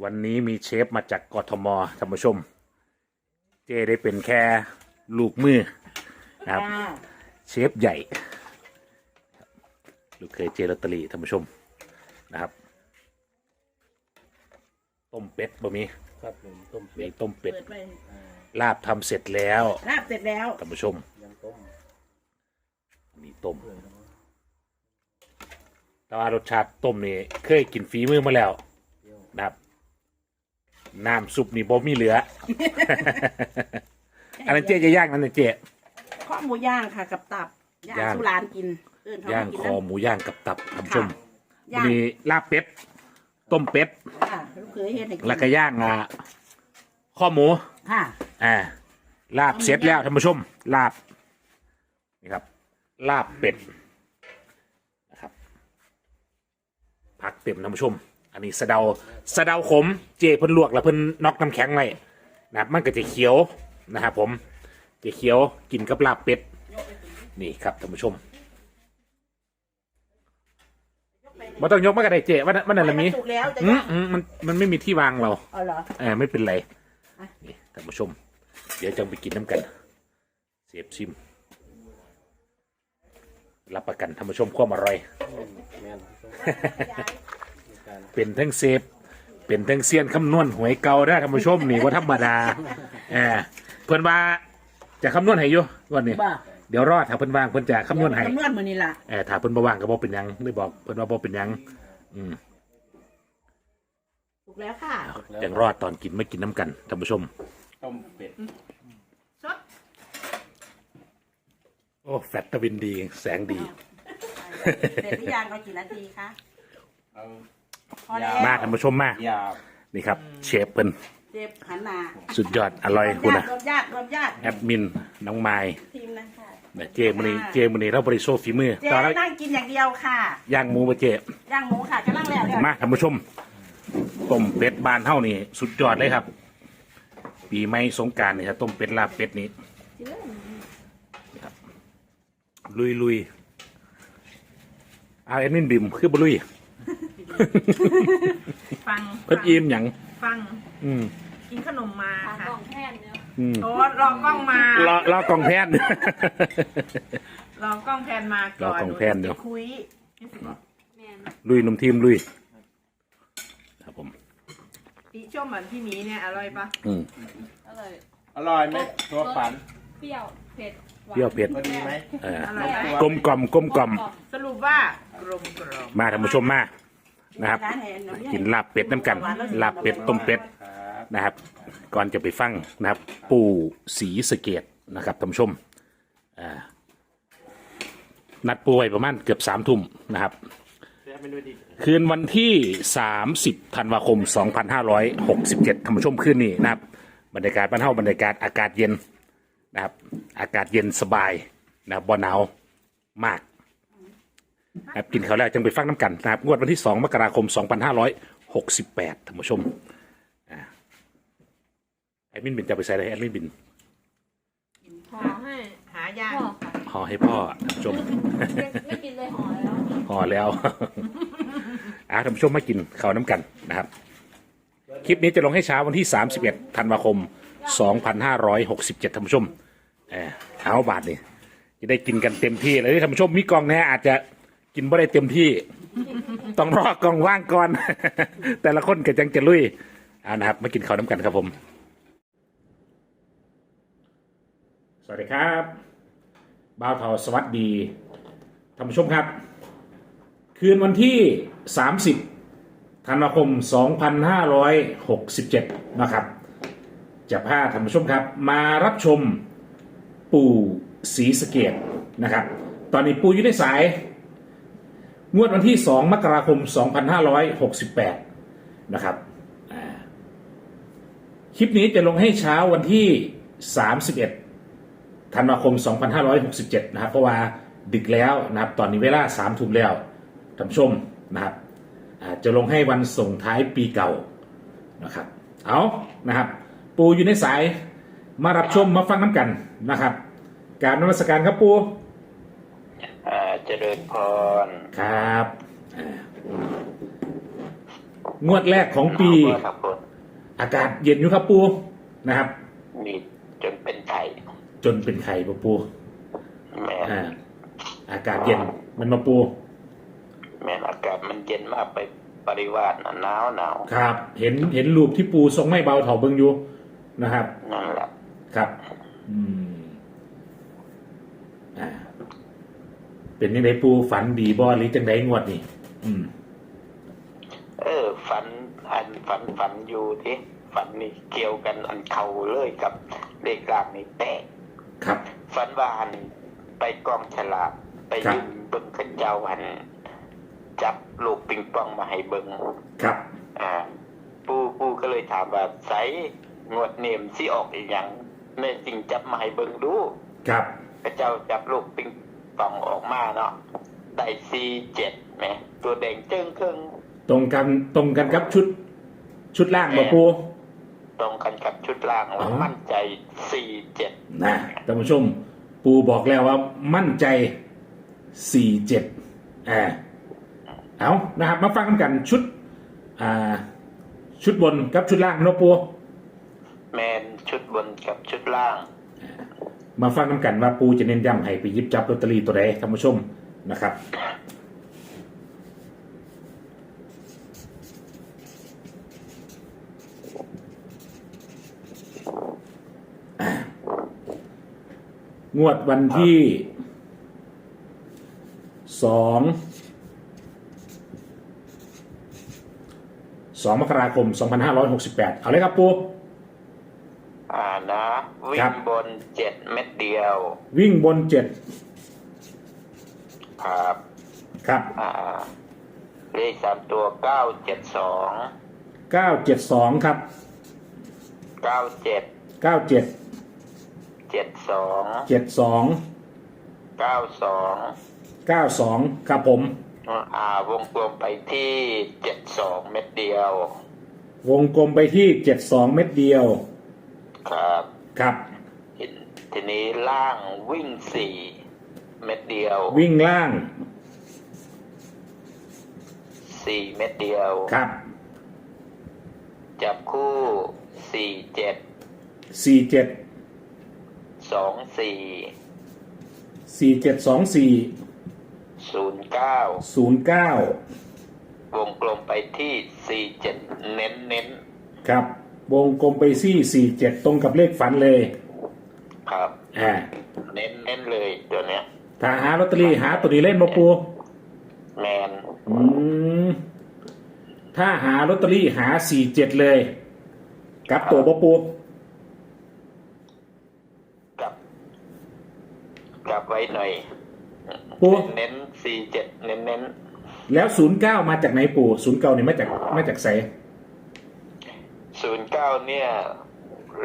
วันนี้มีเชฟมาจากกทมท่านผู้ชม เจได้เป็นแค่ลูกมือนะครับ เชฟใหญ่ ลูกเคยเจลอตเตอรี่ท่านผู้ชมนะครับ ต้มเป็ดบะหมี่ครับผมต้มมีเป็ดต้มเป็ด เปิดไปลาบทำเสร็จแล้วลาบเสร็จแล้ว ท่านผู้ชม ยังต้มมีต้มเพื่อนนะแต่ว่ารสชาติต้มนี่เคยกินฝีมือมาแล้วเปรี้ยวนะครับ น้ำซุปนี่บ่มีเหลือ อันนั้นเจ๊จะย่างนั่นนะเจ๊ ข้อหมูย่างค่ะกับตับย่างย่าง สุรานกินเอิ้นเขาย่างกินคอหมูย่างกับตับท่านผู้ชมย่างมีลาบเป็ดต้มเป็ดค่ะลูกเคยเฮ็ดให้กินแล้วก็ย่างอ่าข้อหมู ค่ะ อ่าลาบเสร็จแล้วท่านผู้ชม ลาบนี่ครับ ลาบเป็ดนะครับผักเต็มท่านผู้ชม อันนี้สะเดาสะเดาขมเจเพิ่นลวกแล้วเพิ่นน็อกน้ำแข็งไว้นะครับมันก็จะเขียวนะครับผมจะเขียวกินกับลาบเป็ดนี่ครับท่านผู้ชมมาต้องยกมากันได้เจว่ามันนั่นละมีสุกแล้วจะอืมย่างอืมมันมันไม่มีที่วางเราเอาเหรอเออไม่เป็นไรอะนี่ท่านผู้ชม เดี๋ยวจะไปกินน้ำกัน เสียบซิม รับประกันท่านผู้ชมความอร่อย เป็นทั้งเซฟ เป็นทั้งเซียนคำนวณหวยเก่าได้อท่านผู้ชมนี่ว่าธรรมดาเออเพื่อนว่าจะคำนวณให้อยู่วันนี้ บ้าเดี๋ยวรอดถ้าเพื่อนว่างเพื่อนจะคำนวณให้คำนวณมื้อนี้ล่ะเออถ้าเพื่อนบ่ว่างก็บอกเป็นหยังได้บอกเพื่อนว่าบอกเป็นหยัง อืมสุกแล้วค่ะยังรอดตอนกินไม่กินน้ำกันท่านผู้ชม ต้มเป็ดสดโอ้แฟตตะวินดี แสงดี เสร็จหรือยังเรากี่นาทีคะเอา พอแล้วมาท่านผู้ชมมายาบนี่ครับ เชฟเพิ่นเจ็บหันหน้าสุดยอดอร่อยคุณนะรวมญาติรวมญาติแอดมินน้องไม้ทีมนะคะเนี่ยเจมอนีเจมอนีเราบริโซฝีมือเจ๊ตอนแรกนั่งกินอย่างเดียวค่ะ ย่างหมูมาเจย่างหมูค่ะกำลังแล้วแล้วมาท่านผู้ชมต้มเป็ดบานเท่านี่สุดยอดเลยครับ ปีใหม่สงกรารนี่ครับต้มเป็ดลาบเป็ดนี้ลุยลุยเอาแอดมินบิมคือบลุย ฟังเพิ่นอิ่มหยังฟังอืมกินขนมมาค่ะอืมโอ้รอกล้องมารอรอกองแพนรอกล้องแพนมาก่อนรอกล้องแพนเดี๋ยว หจะคุยลุยหนุ่มทีมลุยครับผมพี่ชมเหมือนพี่หมีเนี่ยอร่อยปะอืมอร่อยอร่อยไหมตัวฝันเปรี้ยวเผ็ดหวานเปรี้ยวเผ็ดพอดีไหมเอออร่อยไหมกลมกล่อมกลมกล่อมสรุปว่ากลมกล่อมมาท่านผู้ชมมา นะครับ กินลาบเป็ดน้ำกัน ลาบเป็ดต้มเป็ดครับนะครับ ก่อนจะไปฟังนะครับ ปู่สีสะเกตนะครับท่านผู้ชมอ่านัดป่วยประมาณเกือบสามทุ่มนะครับแซ่บไม่ด้วยดิคืนวันที่ 30ธันวาคม 2567ท่านผู้ชมคืนนี้นะครับ บรรยากาศบ้านเฮาบรรยากาศอากาศเย็นนะครับ อากาศเย็นสบายนะครับบ่หนาวมาก นะครับกินข้าวแล้วจึงไปฟังน้ำกันนะครับงวดวันที่ 2 มกราคม 2568ท่านผู้ชมอ่าแอดมินบินจะไปใส่อะไรแอดมินบินขอให้หายากพ่อค่ะห่อให้พ่อท่านผู้ชม ไม่ไม่กินเลยห่อแล้วห่อแล้ว อ่าท่านผู้ชมมากินข้าวน้ำกันนะครับ คลิปนี้จะลงให้เช้าวันที่ 31ธันวาคม 2567ท่านผู้ชมเออเอาบาทนี่จะได้กินกันเต็มที่เลยท่านผู้ชมมีกล่องแน่อาจจะ กินไม่ได้เต็มที่ ต้องรอกองว่างก่อน แต่ละคนก็จังจะลุยเอานะครับ มากินข้าวน้ำกันครับผม สวัสดีครับบ่าวเทาสวัสดีท่านผู้ชมครับ คืนวันที่ 30ธันวาคม 2567 นะครับ จะพาท่านผู้ชมครับ มารับชมปู่ศรีสเกดนะครับ ตอนนี้ปู่อยู่ในสาย งวดวันที่ 2 มกราคม 2568 นะครับ คลิปนี้จะลงให้เช้าวันที่ 31 ธันวาคม 2567 นะครับ เพราะว่าดึกแล้วนะครับ ตอนนี้เวลา3ทุ่มแล้วท่านผู้ชมนะครับจะลงให้วันส่งท้ายปีเก่านะครับ เอานะครับ ปูอยู่ในสายมารับชมมาฟังน้ำกันนะครับ การนมัสการครับปู เจริญพรครับอ่างวดแรกของปีครับผมอากาศเย็นอยู่ครับปูนะครับมีจนเป็นไข่จนเป็นไข่ปูปูแม่อ่าอากาศเย็นมันมาปูแม่อากาศมันเย็นมากไปปริวาสน่ะหนาวหนาวครับ เห็นเห็นรูปที่ปูทรงไม่เบาเถาเบิงอยู่นะครับ นั่นแหละครับ อืมอ่า เป็นยังไงปูฝันดีบ่หรือจังไดงวดนี่อืม เออ ฝันอันฝันฝันอยู่ที่ฝันนี่เกี่ยวกันอันเขาเลยกับเลขรางนี่แตกครับ ฝันว่าหันไปกองฉลากไปครับยืนเบิ้งขึ้นเจ้าหันจับลูกปิงปองมาให้เบิ้งครับ อ่า ปูปูก็เลยถามว่าใสงวดเนมสิออกอีกอย่างแม่จริงจับมาให้เบิ้งดู ครับ พระเจ้าจับลูกปิง ปองออกมาเนาะได้ซีเจ็ดไหมตัวแดงเจิ้งครึ่งตรงกันตรงกันครับชุด ชุดล่างบ่ปูตรงกันกับชุดล่างว่ามั่นใจสี่เจ็ดนะท่านผู้ชม ปูบอกแล้วว่ามั่นใจสี่เจ็ดอ่าเอานะครับ มาฟังกันชุด อ่า ชุดบนกับชุดล่างเนาะปูแมนชุดบนกับชุดล่าง มาฟังกันว่าปูจะเน้นย้ำให้ไปหยิบจับลอตเตอรี่ตัวใดท่านผู้ชมนะครับ งวดวันที่สองสองมกราคม 2568 เอาเลยครับปู อ่านะวิ่ครังบ บนเจ็ดเม็ดเดียว วิ่งบนเจ็ดครับครับอ่าเลขสามตัวเก้าเจ็ดสอง972ครับเก้าเจ็ด97เจ็ดสอง72เก้าสอง92ครับผม อ่าวงกลมไปที่เจ็ดสองเม็ดเดียว วงกลมไปที่72เม็ดเดียว ครับ ครับทีทีนี้ล่างวิ่งสี่เม็ดเดียว วิ่งล่างสี่เม็ดเดียว ครับ จับคู่สี่เจ็ด47สองสี่4724ศูนย์เก้า09วงกลมไปที่สี่เจ็ดเน้นเน้นครับ วงกลมไปที่47ตรงกับเลขฝันเลยๆครับ อ่า เน้นเน้นเลยตัวเนี้ยถ้าหาลอตเตอรี่หาตัวนี้เล่นมาปูแมนอืมถ้าหาลอตเตอรี่หา47เลยกับตัวบ่ปูกลับกลับไว้หน่อยปูเน้นสี่เจ็ดเน้นเน้นแล้ว09มาจากไหนปู09นี่มาจากมาจากไส ศูนย์เก้าเนี่ย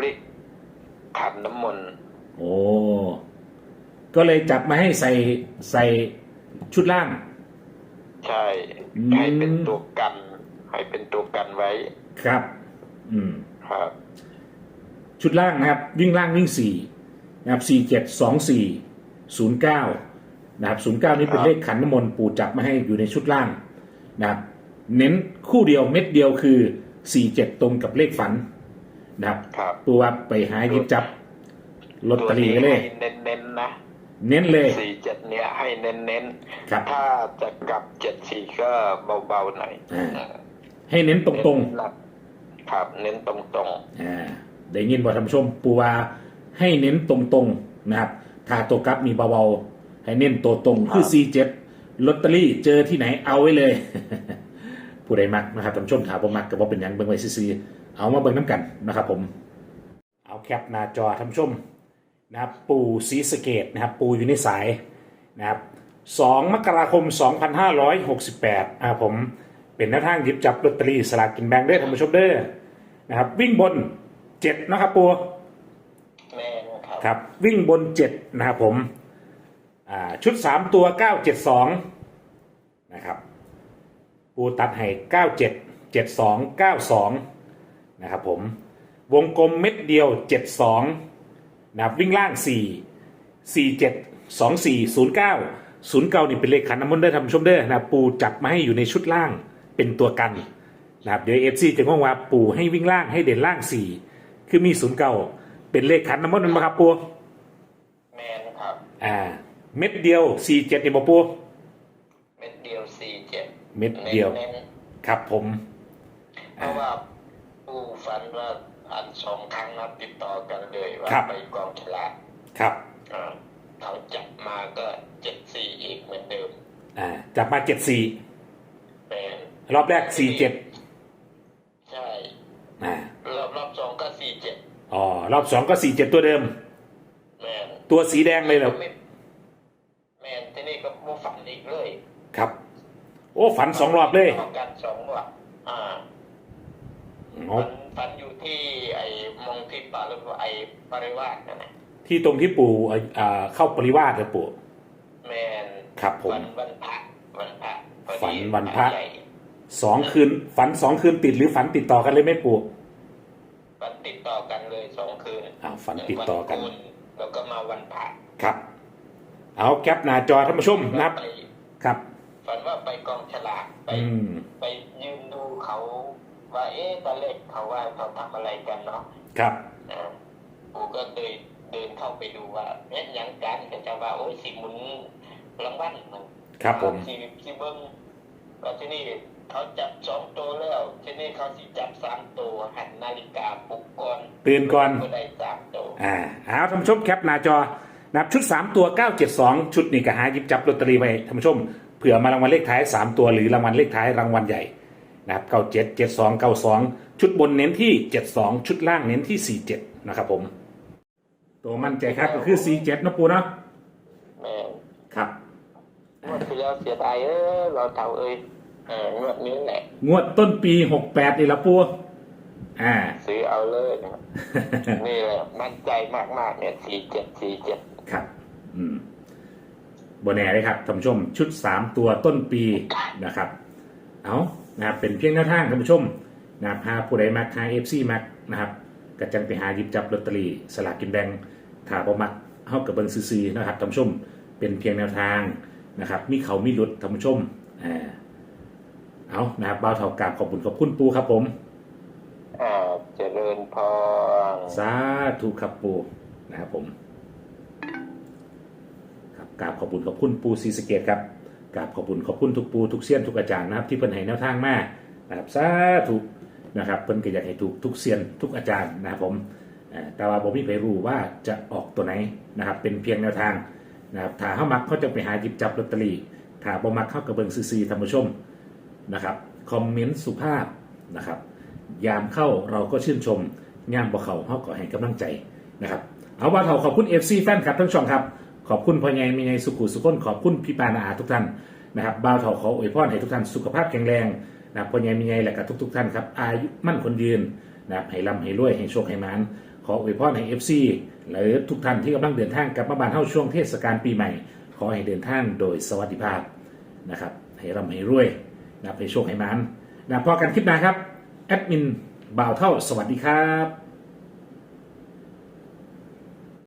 ลิขันน้ำมนต์โอ้ก็เลยจับมาให้ใส่ใส่ชุดล่าง ใช่อืม ให้เป็นตัวกัน ให้เป็นตัวกันไว้ ครับ อืม ครับ ชุดล่างนะครับ วิ่งล่างวิ่งสี่นะครับสี่เจ็ดสองสี่ศูนย์เก้านะครับศูนย์เก้านี่เป็นเลขขันน้ำมนต์ปู่จับมาให้อยู่ในชุดล่างนะครับ เน้นคู่เดียวเม็ดเดียวคือ สี่เจ็ดตรงกับเลขฝันนะครับครับปูว่าไปหาหยิบจับลอตเตอรี่กันเลยให้เน้นเน้นๆนะ เน้นเลยสี่เจ็ดเนี่ยให้เน้นเน้นครับถ้าจะกลับเจ็ดสี่ก็เบาๆหน่อยอ่าให้เน้นตรงๆเน้นหนักครับ เน้นตรงอ่าได้ยินบ่ท่านผู้ชมปูว่าให้เน้นตรงๆนะครับถ้าตัวกลับมีเบาๆให้เน้นตัวตรงคือ C7 ลอตเตอรี่เจอที่ไหนเอาไว้เลย ผู้ใดมักนะครับท่านผู้ชมถามผมมักกับว่าเป็นหยังเบิ่งไว้ซื่อๆเอามาเบิ่งน้ำกันนะครับผม เอาแคปหน้าจอท่านผู้ชมนะครับปูสีสะเกตนะครับปูอยู่ในสายนะครับ2มกราคม 2568อ่าผมเป็นแนวทางหยิบจับลอตเตอรี่สลากกินแบ่งเด้อท่านผู้ชมเด้อนะครับวิ่งบน7นะครับปูๆแม่นครับครับวิ่งบน7นะครับผมอ่าชุด3ตัว 972 นะครับ ปูตัดให้97 72 92นะครับผมวงกลมเม็ดเดียว 72นะครับวิ่งล่าง 4 47 24 09 09นี่เป็นเลขขันน้ำมนต์เด้อทำชมเด้อนะครับปูจับมาให้อยู่ในชุดล่างเป็นตัวกันนะครับเดี๋ยวเอฟซีจะงงว่าปู่ให้วิ่งล่างให้เด่นล่างสี่คือมีศูนย์เก่าเป็นเลขขันน้ำมนต์นั่นไหมครับปู่แมนครับอ่าเม็ดเดียวสี่เจ็ดนี่บ่ปู่เม็ดเดียว สี่เจ็ดเม็ดเดียวเน้นครับผมๆเพราะว่าผู้ฝันว่าอันสองครั้งนับติดต่อกันเลยว่าครับ ไปกองฉลากครับ อ่าเขาจับมาก็เจ็ดสี่อีกเหมือนเดิมอ่า จับมาเจ็ดสี่แมนรอบแรกสี่เจ็ดใช่อ่ารอบรอบสองก็สี่เจ็ดอ๋อ รอบสองก็สี่เจ็ดตัวเดิม แมนตัวสีแดงเลยเหรอ ไม่แมนที่นี่ก็ผู้ฝันอีกเลยครับ โอ้ฝันสองรอบเลยต่อกันสองรอบอ่าอ๋อฝันฝันอยู่ที่ไอ้มองที่ป่าหรือว่าไอ้ปริวาสนั่นแหละที่ตรงที่ปู่อ่าเข้าปริวาสเลยปู่แมนครับผมวันวันพระวันพระพอดีฝันวันพระใหญ่สองคืน ฝันสองคืนติดหรือฝันติดต่อกันเลยไหมปู่ฝันติดต่อกันเลยสองคืนอ่าฝันติดต่อกันวัโแล้วก็มาวันพระครับ เอาแคปหน้าจอท่านผู้ชมนะครับไปครับฝันว่าไป กองฉลากไปอืม ไปยืนดูเขาว่าเอ๊ะตอนแรกเขาว่าเขาทำอะไรกันเนาะครับ อ่าปู่ก็เดินเดินเข้าไปดูว่าเอ๊ะหยังกันก็จะว่าโอ้ยสิหมุนรางวัลมัน ครับผมสิสิเบิ้งแล้วที่นี่เขาจับสองตัวแล้วที่นี่เขาสิจับสามตัวหันนาฬิกาปลุกก่อนตื่นก่อน ก็ได้สามตัวอ่าเอาท่านผู้ชมแคปหน้าจอนะครับชุด 3 ตัว 972 ชุดนี้ก็หาหยิบจับลอตเตอรี่ไปท่านผู้ชม เผื่อมารางวัลเลขท้าย 3 ตัวหรือรางวัลเลขท้ายรางวัลใหญ่นะครับ97 72 92ชุดบนเน้นที่72ชุดล่างเน้นที่47นะครับผม ตัวมั่นใจครับก็คือ47นะปูเนาะแม่งครับงวดที่แล้วเสียดายเออเราเท่าเอ้ยเอองวดนี้แหละงวดต้นปี68นี่ละปูอ่า ซื้อเอาเลยนะครับนี่แหละมั่นใจมากๆเนี่ยสี่เจ็ดสี่เจ็ดครับอืม บนแน่เลยครับท่านผู้ชมชุดสามตัวต้นปีนะครับ เอานะครับเป็นเพียงแนวทางท่านผู้ชมนะครับหาผู้ใดมักหาเอฟซีมักนะครับก็จังไปหาหยิบจับลอตเตอรี่สลากกินแบ่งถ้าบ่มักเฮากับเบิ่งซื่อๆนะครับท่านผู้ชมเป็นเพียงแนวทางนะครับ มีเขามีหลุดท่านผู้ชมอ่าเอานะครับบ่าวเท่ากราบขอบคุณขอบคุณปูครับผมอ่าเจริญพรสาธุครับปูนะครับผมครับ กราบขอบคุณขอบคุณปูซีสเกตครับกราบขอบคุณขอบคุณทุกปูทุกเซียนทุกอาจารย์นะครับที่เพิ่นให้แนวทางมานะครับสาธุนะครับเพิ่นก็อยากให้ถูกทุกเซียนทุกอาจารย์นะครับผมแต่ว่าผมไม่ไปรู้ว่าจะออกตัวไหนนะครับเป็นเพียงแนวทางนะครับถ้าเฮามักเขาจะไปหาหยิบจับลอตเตอรี่ถ้าบ่มักเข้ากับเบิ่งซื่อๆท่านผู้ชมนะครับคอมเมนต์สุภาพนะครับยามเข้าเราก็ชื่นชมยามบ่เขาเขาก็ให้กำลังใจนะครับเอาว่าเขาขอบคุณ FC แฟนคลับทั้งช่องครับ ขอบคุณพ่อใหญ่มีใหญ่สุขุสุขนขอบคุณพี่ปานาอาทุกท่านนะครับบ่าวเถาขออวยพรให้ทุกท่านสุขภาพแข็งแรงนะครับพ่อใหญ่มีใหญ่และกับทุก ๆ ท่านครับอายุมั่นคนยืนนะครับให้ร่ำให้รวยให้โชคให้มานขออวยพรให้ FC หรือทุกท่านที่กำลังเดินทางกลับมาบ้านเฮาช่วงเทศกาลปีใหม่ ขอให้เดินทางโดยสวัสดิภาพนะครับให้ร่ำให้รวยนะครับให้โชคให้มานนะพอกันคลิปหน้าครับแอดมินบ่าวเท่าสวัสดีครับ